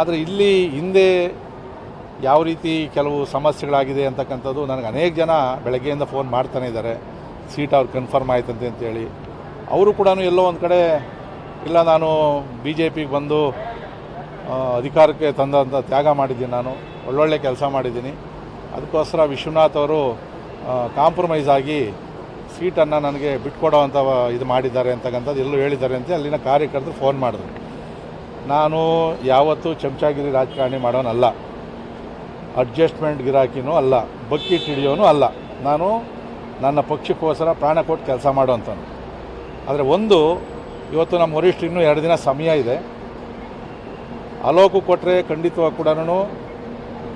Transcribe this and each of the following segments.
ಆದರೆ ಇಲ್ಲಿ ಹಿಂದೆ ಯಾವ ರೀತಿ ಕೆಲವು ಸಮಸ್ಯೆಗಳಾಗಿದೆ ಅಂತಕ್ಕಂಥದ್ದು ನನಗೆ ಅನೇಕ ಜನ ಬೆಳಗ್ಗೆಯಿಂದ ಫೋನ್ ಮಾಡ್ತಾನೆ ಇದ್ದಾರೆ. ಸೀಟ್ ಅವ್ರು ಕನ್ಫರ್ಮ್ ಆಯ್ತಂತೆ ಅಂತೇಳಿ. ಅವರು ಕೂಡ ಎಲ್ಲೋ ಒಂದು ಕಡೆ, ಇಲ್ಲ ನಾನು ಬಿ ಜೆ ಪಿಗೆ ಬಂದು ಅಧಿಕಾರಕ್ಕೆ ತಂದಂಥ ತ್ಯಾಗ ಮಾಡಿದ್ದೀನಿ ನಾನು, ಒಳ್ಳೊಳ್ಳೆ ಕೆಲಸ ಮಾಡಿದ್ದೀನಿ. ಅದಕ್ಕೋಸ್ಕರ ವಿಶ್ವನಾಥ್ ಅವರು ಕಾಂಪ್ರಮೈಸ್ ಆಗಿ ಸೀಟನ್ನು ನನಗೆ ಬಿಟ್ಕೊಡೋ ಅಂತ ಇದು ಮಾಡಿದ್ದಾರೆ ಅಂತಕ್ಕಂಥದ್ದು ಎಲ್ಲೂ ಹೇಳಿದ್ದಾರೆ ಅಂತ ಅಲ್ಲಿನ ಕಾರ್ಯಕರ್ತರು ಫೋನ್ ಮಾಡಿದ್ರು. ನಾನು ಯಾವತ್ತೂ ಚಮಚಾಗಿರಿ ರಾಜಕಾರಣಿ ಮಾಡೋನಲ್ಲ. ಅಡ್ಜಸ್ಟ್ಮೆಂಟ್ ಗಿರಾಕಿನೂ ಅಲ್ಲ. ಬಕ್ಕಿ ಹಿಡಿಯೋನು ಅಲ್ಲ. ನಾನು ನನ್ನ ಪಕ್ಷಕ್ಕೋಸ್ಕರ ಪ್ರಾಣ ಕೊಟ್ಟು ಕೆಲಸ ಮಾಡೋಂಥವ್ನು ಆದರೆ ಒಂದು, ಇವತ್ತು ನಮ್ಮ ವರಿಷ್ಠ ಇನ್ನೂ ಎರಡು ದಿನ ಸಮಯ ಇದೆ. ಅಲೋಕು ಕೊಟ್ಟರೆ ಖಂಡಿತವಾಗಿ ಕೂಡ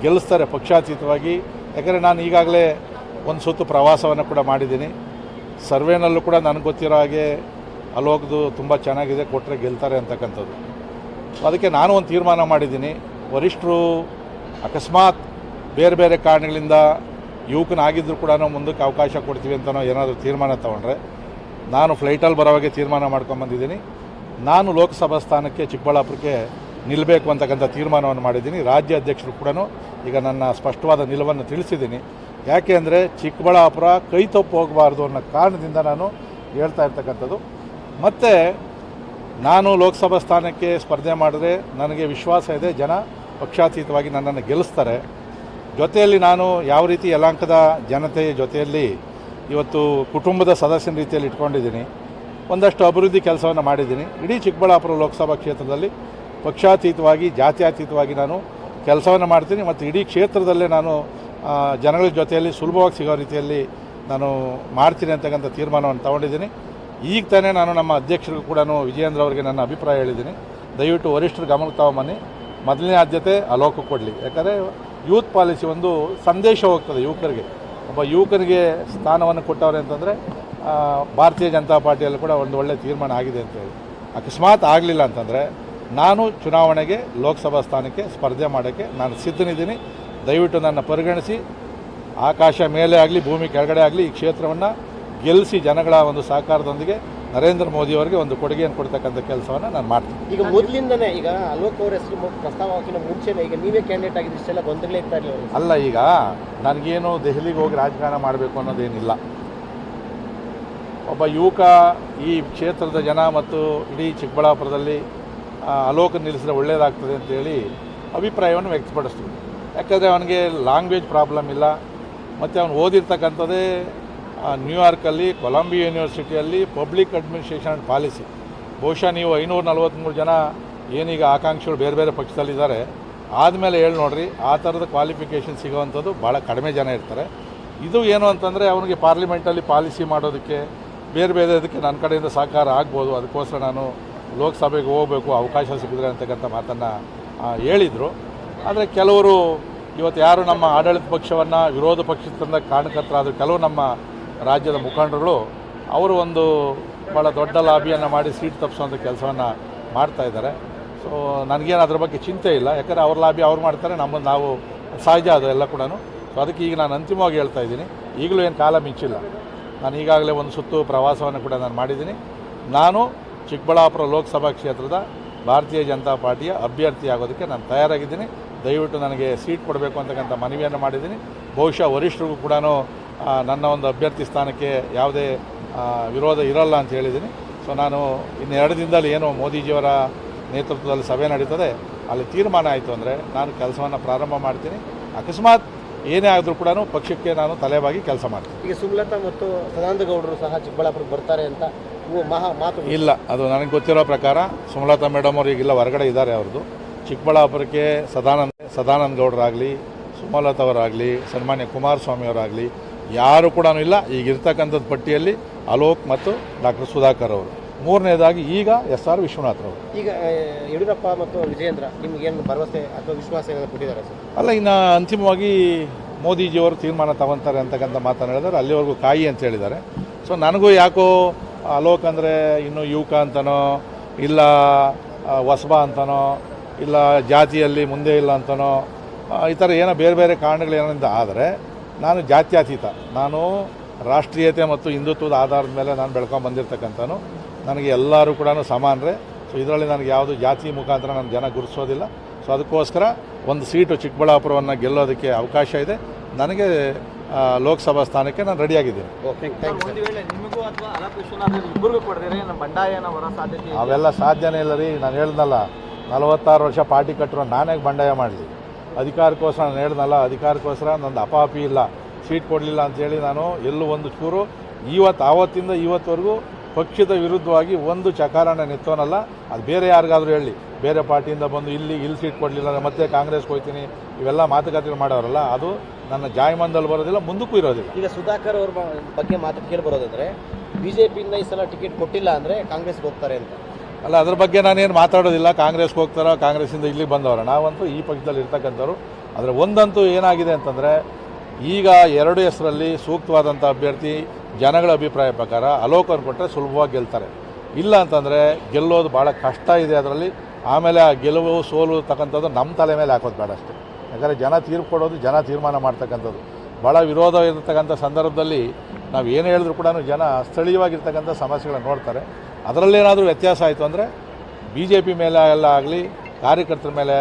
ಗೆಲ್ಲಿಸ್ತಾರೆ ಪಕ್ಷಾತೀತವಾಗಿ. ಯಾಕಂದರೆ ನಾನು ಈಗಾಗಲೇ ಒಂದು ಸುತ್ತು ಪ್ರವಾಸವನ್ನು ಕೂಡ ಮಾಡಿದ್ದೀನಿ. ಸರ್ವೇನಲ್ಲೂ ಕೂಡ ನನಗೆ ಗೊತ್ತಿರೋ ಹಾಗೆ ಅಲೋಕದು ತುಂಬ ಚೆನ್ನಾಗಿದೆ ಕೊಟ್ಟರೆ ಗೆಲ್ತಾರೆ ಅಂತಕ್ಕಂಥದ್ದು. ಸೊ ಅದಕ್ಕೆ ನಾನು ಒಂದು ತೀರ್ಮಾನ ಮಾಡಿದ್ದೀನಿ. ವರಿಷ್ಠರು ಅಕಸ್ಮಾತ್ ಬೇರೆ ಬೇರೆ ಕಾರಣಗಳಿಂದ ಯುವಕನಾಗಿದ್ದರೂ ಕೂಡ ಮುಂದಕ್ಕೆ ಅವಕಾಶ ಕೊಡ್ತೀವಿ ಅಂತನೋ ಏನಾದರೂ ತೀರ್ಮಾನ ತೊಗೊಂಡ್ರೆ, ನಾನು ಫ್ಲೈಟಲ್ಲಿ ಬರೋವಾಗೆ ತೀರ್ಮಾನ ಮಾಡ್ಕೊಂಬಂದಿದ್ದೀನಿ ನಾನು ಲೋಕಸಭಾ ಸ್ಥಾನಕ್ಕೆ ಚಿಕ್ಕಬಳ್ಳಾಪುರಕ್ಕೆ ನಿಲ್ಲಬೇಕು ಅಂತಕ್ಕಂಥ ತೀರ್ಮಾನವನ್ನು ಮಾಡಿದ್ದೀನಿ. ರಾಜ್ಯ ಅಧ್ಯಕ್ಷರು ಕೂಡ ಈಗ ನನ್ನ ಸ್ಪಷ್ಟವಾದ ನಿಲುವನ್ನು ತಿಳಿಸಿದ್ದೀನಿ. ಯಾಕೆ ಅಂದರೆ ಚಿಕ್ಕಬಳ್ಳಾಪುರ ಕೈ ತಪ್ಪು ಹೋಗಬಾರ್ದು ಅನ್ನೋ ಕಾರಣದಿಂದ ನಾನು ಹೇಳ್ತಾ ಇರ್ತಕ್ಕಂಥದ್ದು. ಮತ್ತು ನಾನು ಲೋಕಸಭಾ ಸ್ಥಾನಕ್ಕೆ ಸ್ಪರ್ಧೆ ಮಾಡಿದ್ರೆ ನನಗೆ ವಿಶ್ವಾಸ ಇದೆ, ಜನ ಪಕ್ಷಾತೀತವಾಗಿ ನನ್ನನ್ನು ಗೆಲ್ಲಿಸ್ತಾರೆ. ಜೊತೆಯಲ್ಲಿ ನಾನು ಯಾವ ರೀತಿ ಯಲಾಂಕದ ಜನತೆಯ ಜೊತೆಯಲ್ಲಿ ಇವತ್ತು ಕುಟುಂಬದ ಸದಸ್ಯನ ರೀತಿಯಲ್ಲಿ ಇಟ್ಕೊಂಡಿದ್ದೀನಿ, ಒಂದಷ್ಟು ಅಭಿವೃದ್ಧಿ ಕೆಲಸವನ್ನು ಮಾಡಿದ್ದೀನಿ. ಇಡೀ ಚಿಕ್ಕಬಳ್ಳಾಪುರ ಲೋಕಸಭಾ ಕ್ಷೇತ್ರದಲ್ಲಿ ಪಕ್ಷಾತೀತವಾಗಿ, ಜಾತ್ಯಾತೀತವಾಗಿ ನಾನು ಕೆಲಸವನ್ನು ಮಾಡ್ತೀನಿ ಮತ್ತು ಇಡೀ ಕ್ಷೇತ್ರದಲ್ಲೇ ನಾನು ಜನಗಳ ಜೊತೆಯಲ್ಲಿ ಸುಲಭವಾಗಿ ಸಿಗೋ ರೀತಿಯಲ್ಲಿ ನಾನು ಮಾಡ್ತೀನಿ ಅಂತಕ್ಕಂಥ ತೀರ್ಮಾನವನ್ನು ತಗೊಂಡಿದ್ದೀನಿ. ಈಗ ತಾನೇ ನಾನು ನಮ್ಮ ಅಧ್ಯಕ್ಷರಿಗೂ ಕೂಡ ವಿಜಯೇಂದ್ರ ಅವರಿಗೆ ನನ್ನ ಅಭಿಪ್ರಾಯ ಹೇಳಿದ್ದೀನಿ. ದಯವಿಟ್ಟು ವರಿಷ್ಠರು ಗಮನಕ್ಕೆ ತಗೊಂಬನ್ನಿ. ಮೊದಲನೇ ಆದ್ಯತೆ ಅಲೋಕ ಕೊಡಲಿ. ಯಾಕಂದರೆ ಯೂತ್ ಪಾಲಿಸಿ ಒಂದು ಸಂದೇಶ ಹೋಗ್ತದೆ ಯುವಕರಿಗೆ. ಒಬ್ಬ ಯುವಕನಿಗೆ ಸ್ಥಾನವನ್ನು ಕೊಟ್ಟವ್ರೆ ಅಂತಂದರೆ ಭಾರತೀಯ ಜನತಾ ಪಾರ್ಟಿಯಲ್ಲಿ ಕೂಡ ಒಂದು ಒಳ್ಳೆಯ ತೀರ್ಮಾನ ಆಗಿದೆ ಅಂತೇಳಿ ಅಕಸ್ಮಾತ್ ಆಗಲಿಲ್ಲ ಅಂತಂದರೆ ನಾನು ಚುನಾವಣೆಗೆ, ಲೋಕಸಭಾ ಸ್ಥಾನಕ್ಕೆ ಸ್ಪರ್ಧೆ ಮಾಡೋಕ್ಕೆ ನಾನು ಸಿದ್ಧನಿದ್ದೀನಿ. ದಯವಿಟ್ಟು ನನ್ನ ಪರಿಗಣಿಸಿ. ಆಕಾಶ ಮೇಲೆ ಆಗಲಿ, ಭೂಮಿ ಕೆಳಗಡೆ ಆಗಲಿ ಈ ಕ್ಷೇತ್ರವನ್ನು ಗೆಲ್ಲಿಸಿ ಜನಗಳ ಒಂದು ಸಹಕಾರದೊಂದಿಗೆ ನರೇಂದ್ರ ಮೋದಿಯವರಿಗೆ ಒಂದು ಕೊಡುಗೆಯನ್ನು ಕೊಡ್ತಕ್ಕಂಥ ಕೆಲಸವನ್ನು ನಾನು ಮಾಡ್ತೀನಿ. ಈಗ ಮೊದಲಿಂದನೇ ಈಗ ಅಲೋಕ್ ಅವರ ಹೆಸರು ಪ್ರಸ್ತಾವ ಹಾಕಿನ ಮುಂಚೆನೆ ಈಗ ನೀವೇ ಕ್ಯಾಂಡಿಡೇಟ್ ಆಗಿದ್ದು ಇಷ್ಟೆಲ್ಲ ಗೊಂದಲ ಇರ್ತಾ ಇರಲಿಲ್ಲ ಅಲ್ಲ ಈಗ ನನಗೇನು ದೆಹಲಿಗೆ ಹೋಗಿ ರಾಜಕಾರಣ ಮಾಡಬೇಕು ಅನ್ನೋದೇನಿಲ್ಲ. ಒಬ್ಬ ಯುವಕ ಈ ಕ್ಷೇತ್ರದ ಜನ ಮತ್ತು ಇಡೀ ಚಿಕ್ಕಬಳ್ಳಾಪುರದಲ್ಲಿ ಅಲೋಕ ನಿಲ್ಲಿಸಿದ್ರೆ ಒಳ್ಳೆಯದಾಗ್ತದೆ ಅಂತೇಳಿ ಅಭಿಪ್ರಾಯವನ್ನು ವ್ಯಕ್ತಪಡಿಸ್ತೀವಿ ಯಾಕಂದರೆ ಅವನಿಗೆ ಲ್ಯಾಂಗ್ವೇಜ್ ಪ್ರಾಬ್ಲಮ್ ಇಲ್ಲ ಮತ್ತು ಅವನು ಓದಿರ್ತಕ್ಕಂಥದ್ದೇ ನ್ಯೂಯಾರ್ಕಲ್ಲಿ ಕೊಲಂಬಿಯಾ ಯೂನಿವರ್ಸಿಟಿಯಲ್ಲಿ ಪಬ್ಲಿಕ್ ಅಡ್ಮಿನಿಸ್ಟ್ರೇಷನ್ ಆ್ಯಂಡ್ ಪಾಲಿಸಿ ಬಹುಶಃ ನೀವು ಐನೂರ ನಲ್ವತ್ತ್ಮೂರು ಜನ ಏನೀಗ ಆಕಾಂಕ್ಷಿಗಳು ಬೇರೆ ಬೇರೆ ಪಕ್ಷದಲ್ಲಿದ್ದಾರೆ, ಆದಮೇಲೆ ಹೇಳಿ ನೋಡ್ರಿ, ಆ ಥರದ ಕ್ವಾಲಿಫಿಕೇಷನ್ ಸಿಗೋವಂಥದ್ದು ಭಾಳ ಕಡಿಮೆ ಜನ ಇರ್ತಾರೆ. ಇದು ಏನು ಅಂತಂದರೆ ಅವನಿಗೆ ಪಾರ್ಲಿಮೆಂಟಲ್ಲಿ ಪಾಲಿಸಿ ಮಾಡೋದಕ್ಕೆ, ಬೇರೆ ಬೇರೆ ಇದಕ್ಕೆ ನನ್ನ ಕಡೆಯಿಂದ ಸಹಕಾರ ಆಗ್ಬೋದು, ಅದಕ್ಕೋಸ್ಕರ ನಾನು ಲೋಕಸಭೆಗೆ ಹೋಗಬೇಕು, ಅವಕಾಶ ಸಿಕ್ಕಿದ್ರೆ ಅಂತಕ್ಕಂಥ ಮಾತನ್ನು ಹೇಳಿದರು. ಆದರೆ ಕೆಲವರು ಇವತ್ತು ಯಾರು ನಮ್ಮ ಆಡಳಿತ ಪಕ್ಷವನ್ನು, ವಿರೋಧ ಪಕ್ಷದಿಂದ ಕಾರಣಕರ್ತರಾದರೂ ಕೆಲವು ನಮ್ಮ ರಾಜ್ಯದ ಮುಖಂಡರುಗಳು, ಅವರು ಒಂದು ಭಾಳ ದೊಡ್ಡ ಲಾಬಿಯನ್ನು ಮಾಡಿ ಸೀಟ್ ತಪ್ಪಿಸುವಂಥ ಕೆಲಸವನ್ನು ಮಾಡ್ತಾ ಇದ್ದಾರೆ. ಸೊ ನನಗೇನು ಅದ್ರ ಬಗ್ಗೆ ಚಿಂತೆ ಇಲ್ಲ. ಯಾಕಂದರೆ ಅವ್ರ ಲಾಬಿ ಅವ್ರು ಮಾಡ್ತಾರೆ ನಮ್ಮನ್ನು ನಾವು ಸಹಜ ಅದು ಎಲ್ಲ ಕೂಡ ಸೊ ಅದಕ್ಕೆ ಈಗ ನಾನು ಅಂತಿಮವಾಗಿ ಹೇಳ್ತಾ ಇದ್ದೀನಿ. ಈಗಲೂ ಏನು ಕಾಲ ಮಿಂಚಿಲ್ಲ. ನಾನು ಈಗಾಗಲೇ ಒಂದು ಸುತ್ತು ಪ್ರವಾಸವನ್ನು ಕೂಡ ನಾನು ಮಾಡಿದ್ದೀನಿ. ನಾನು ಚಿಕ್ಕಬಳ್ಳಾಪುರ ಲೋಕಸಭಾ ಕ್ಷೇತ್ರದ ಭಾರತೀಯ ಜನತಾ ಪಾರ್ಟಿಯ ಅಭ್ಯರ್ಥಿ ಆಗೋದಕ್ಕೆ ನಾನು ತಯಾರಾಗಿದ್ದೀನಿ. ದಯವಿಟ್ಟು ನನಗೆ ಸೀಟ್ ಕೊಡಬೇಕು ಅಂತಕ್ಕಂಥ ಮನವಿಯನ್ನು ಮಾಡಿದ್ದೀನಿ. ಬಹುಶಃ ವರಿಷ್ಠರಿಗೂ ಕೂಡ ನನ್ನ ಒಂದು ಅಭ್ಯರ್ಥಿ ಸ್ಥಾನಕ್ಕೆ ಯಾವುದೇ ವಿರೋಧ ಇರಲ್ಲ ಅಂತ ಹೇಳಿದ್ದೀನಿ. ಸೊ ನಾನು ಇನ್ನು ಎರಡು ದಿನದಲ್ಲಿ ಏನು ಮೋದಿಜಿಯವರ ನೇತೃತ್ವದಲ್ಲಿ ಸಭೆ ನಡೀತದೆ ಅಲ್ಲಿ ತೀರ್ಮಾನ ಆಯಿತು ಅಂದರೆ ನಾನು ಕೆಲಸವನ್ನು ಪ್ರಾರಂಭ ಮಾಡ್ತೀನಿ. ಅಕಸ್ಮಾತ್ ಏನೇ ಆದರೂ ಕೂಡ ಪಕ್ಷಕ್ಕೆ ನಾನು ತಲೆಬಾಗಿ ಕೆಲಸ ಮಾಡ್ತೀನಿ. ಈಗ ಸುಮಲತಾ ಮತ್ತು ಸದಾನಂದ ಗೌಡರು ಸಹ ಚಿಕ್ಕಬಳ್ಳಾಪುರಕ್ಕೆ ಬರ್ತಾರೆ ಅಂತ ಮಹಾ ಮಾತು ಇಲ್ಲ ಅದು ನನಗೆ ಗೊತ್ತಿರೋ ಪ್ರಕಾರ ಸುಮಲತಾ ಮೇಡಮ್ ಅವರು ಈಗಿಲ್ಲ ಹೊರಗಡೆ ಇದ್ದಾರೆ ಅವ್ರದ್ದು. ಚಿಕ್ಕಬಳ್ಳಾಪುರಕ್ಕೆ ಸದಾನಂದ ಸದಾನಂದ ಗೌಡರಾಗಲಿ ಸುಮಲತಾ ಅವರಾಗಲಿ ಸನ್ಮಾನ್ಯ ಕುಮಾರಸ್ವಾಮಿ ಅವರಾಗಲಿ ಯಾರು ಕೂಡ ಇಲ್ಲ. ಈಗ ಇರ್ತಕ್ಕಂಥದ್ದು ಪಟ್ಟಿಯಲ್ಲಿ ಅಲೋಕ್ ಮತ್ತು ಡಾಕ್ಟರ್ ಸುಧಾಕರ್ ಅವರು. ಮೂರನೇದಾಗಿ ಈಗ ಎಸ್ ಆರ್ ವಿಶ್ವನಾಥ್ ಅವರು. ಈಗ ಯಡಿಯೂರಪ್ಪ ಮತ್ತು ವಿಜಯೇಂದ್ರ ನಿಮ್ಗೇನು ಭರವಸೆ ಅಥವಾ ವಿಶ್ವಾಸ ಏನಾದರೂ ಕೊಟ್ಟಿದ್ದಾರೆ ಸರ್? ಅಲ್ಲ ಇನ್ನು ಅಂತಿಮವಾಗಿ ಮೋದಿಜಿಯವರು ತೀರ್ಮಾನ ತಗೊತಾರೆ ಅಂತಕ್ಕಂಥ ಮಾತನ್ನು ಹೇಳಿದ್ದಾರೆ ಅಲ್ಲಿವರೆಗೂ ಕಾಯಿ ಅಂತ ಹೇಳಿದ್ದಾರೆ. ಸೊ ನನಗೂ ಯಾಕೋ ಅಲೋಕ್ ಅಂದರೆ ಇನ್ನು ಯುವಕ ಅಂತನೋ ಇಲ್ಲ ವಸಬಾ ಹೊಸಬ ಅಂತನೋ ಇಲ್ಲ ಜಾತಿಯಲ್ಲಿ ಮುಂದೆ ಇಲ್ಲ ಅಂತನೋ ಈ ಥರ ಏನೋ ಬೇರೆ ಬೇರೆ ಕಾರಣಗಳು ಏನಂತ ಆದರೆ ನಾನು ಜಾತ್ಯತೀತ. ನಾನು ರಾಷ್ಟ್ರೀಯತೆ ಮತ್ತು ಹಿಂದುತ್ವದ ಆಧಾರದ ಮೇಲೆ ನಾನು ಬೆಳ್ಕೊಂಡು ನನಗೆ ಎಲ್ಲರೂ ಕೂಡ ಸಮಾನರೇ. ಸೊ ಇದರಲ್ಲಿ ನನಗೆ ಯಾವುದು ಜಾತಿ ಮುಖಾಂತರ ನಾನು ಜನ ಗುರುತಿಸೋದಿಲ್ಲ. ಸೊ ಅದಕ್ಕೋಸ್ಕರ ಒಂದು ಸೀಟು ಚಿಕ್ಕಬಳ್ಳಾಪುರವನ್ನು ಗೆಲ್ಲೋದಕ್ಕೆ ಅವಕಾಶ ಇದೆ. ನನಗೆ ಲೋಕಸಭಾ ಸ್ಥಾನಕ್ಕೆ ನಾನು ರೆಡಿಯಾಗಿದ್ದೀನಿ. ಅವೆಲ್ಲ ಸಾಧ್ಯನೇ ಇಲ್ಲ ರೀ. ನಾನು ಹೇಳ್ದಲ್ಲ ನಲವತ್ತಾರು ವರ್ಷ ಪಾರ್ಟಿ ಕಟ್ಟಿರೋ ನಾನೇ ಬಂಡಾಯ ಮಾಡಲಿ ಅಧಿಕಾರಕ್ಕೋಸ್ಕರ ನಾನು ಹೇಳ್ದಲ್ಲ, ಅಧಿಕಾರಕ್ಕೋಸ್ಕರ ನಂದು ಅಪಾಪಿ ಇಲ್ಲ, ಸೀಟ್ ಕೊಡಲಿಲ್ಲ ಅಂತೇಳಿ ನಾನು ಎಲ್ಲೂ ಒಂದು ಚೂರು ಇವತ್ತು, ಆವತ್ತಿಂದ ಇವತ್ತವರೆಗೂ ಪಕ್ಷದ ವಿರುದ್ಧವಾಗಿ ಒಂದು ಚಕಾರಣ ನೆತ್ತೋನಲ್ಲ ಅದು ಬೇರೆ ಯಾರಿಗಾದರೂ ಹೇಳಿ, ಬೇರೆ ಪಾರ್ಟಿಯಿಂದ ಬಂದು ಇಲ್ಲಿ ಇಲ್ಲಿ ಸೀಟ್ ಕೊಡಲಿಲ್ಲ ಮತ್ತೆ ಕಾಂಗ್ರೆಸ್ಗೆ ಹೋಗ್ತೀನಿ, ಇವೆಲ್ಲ ಮಾತುಕತೆ ಮಾಡೋರಲ್ಲ, ಅದು ನನ್ನ ಜಾಯಮಾನದಲ್ಲಿ ಬರೋದಿಲ್ಲ, ಮುಂದಕ್ಕೂ ಇರೋದಿಲ್ಲ. ಈಗ ಸುಧಾಕರ್ ಅವ್ರ ಬಗ್ಗೆ ಮಾತು ಕೇಳಿ ಬರೋದಂದ್ರೆ ಪಿಯಿಂದ ಈ ಸಲ ಟಿಕೆಟ್ ಕೊಟ್ಟಿಲ್ಲ ಅಂದರೆ ಕಾಂಗ್ರೆಸ್ಗೆ ಹೋಗ್ತಾರೆ ಅಂತ. ಅಲ್ಲ, ಅದ್ರ ಬಗ್ಗೆ ನಾನೇನು ಮಾತಾಡೋದಿಲ್ಲ. ಕಾಂಗ್ರೆಸ್ಗೆ ಹೋಗ್ತಾರೋ, ಕಾಂಗ್ರೆಸ್ಸಿಂದ ಇಲ್ಲಿಗೆ ಬಂದವರ. ನಾವಂತೂ ಈ ಪಕ್ಷದಲ್ಲಿ ಇರ್ತಕ್ಕಂಥವ್ರು. ಆದರೆ ಒಂದಂತೂ ಏನಾಗಿದೆ ಅಂತಂದರೆ, ಈಗ ಎರಡು ಹೆಸರಲ್ಲಿ ಸೂಕ್ತವಾದಂಥ ಅಭ್ಯರ್ಥಿ ಜನಗಳ ಅಭಿಪ್ರಾಯ ಪ್ರಕಾರ ಅಲೋಕನ್ ಕೊಟ್ಟರೆ ಸುಲಭವಾಗಿ ಗೆಲ್ತಾರೆ. ಇಲ್ಲ ಅಂತಂದರೆ ಗೆಲ್ಲೋದು ಭಾಳ ಕಷ್ಟ ಇದೆ ಅದರಲ್ಲಿ. ಆಮೇಲೆ ಆ ಗೆಲುವು, ಸೋಲು ತಕ್ಕಂಥದ್ದು ನಮ್ಮ ತಲೆ ಮೇಲೆ ಹಾಕೋದು ಬೇಡ ಅಷ್ಟೇ. ಯಾಕಂದರೆ ಜನ ತೀರ್ಪು ಕೊಡೋದು, ಜನ ತೀರ್ಮಾನ ಮಾಡ್ತಕ್ಕಂಥದ್ದು. ಭಾಳ ವಿರೋಧ ಇರತಕ್ಕಂಥ ಸಂದರ್ಭದಲ್ಲಿ ನಾವು ಏನು ಹೇಳಿದ್ರು ಕೂಡ ಜನ ಸ್ಥಳೀಯವಾಗಿರ್ತಕ್ಕಂಥ ಸಮಸ್ಯೆಗಳನ್ನ ನೋಡ್ತಾರೆ. ಅದರಲ್ಲೇನಾದರೂ ವ್ಯತ್ಯಾಸ ಆಯಿತು ಅಂದರೆ ಬಿ ಜೆ ಪಿ ಮೇಲೆ ಎಲ್ಲ ಆಗಲಿ, ಕಾರ್ಯಕರ್ತರ ಮೇಲೆ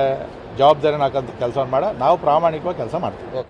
ಜವಾಬ್ದಾರಿನ ಹಾಕೋಂಥ ಕೆಲಸ ಮಾಡ. ನಾವು ಪ್ರಾಮಾಣಿಕವಾಗಿ ಕೆಲಸ ಮಾಡ್ತೀವಿ.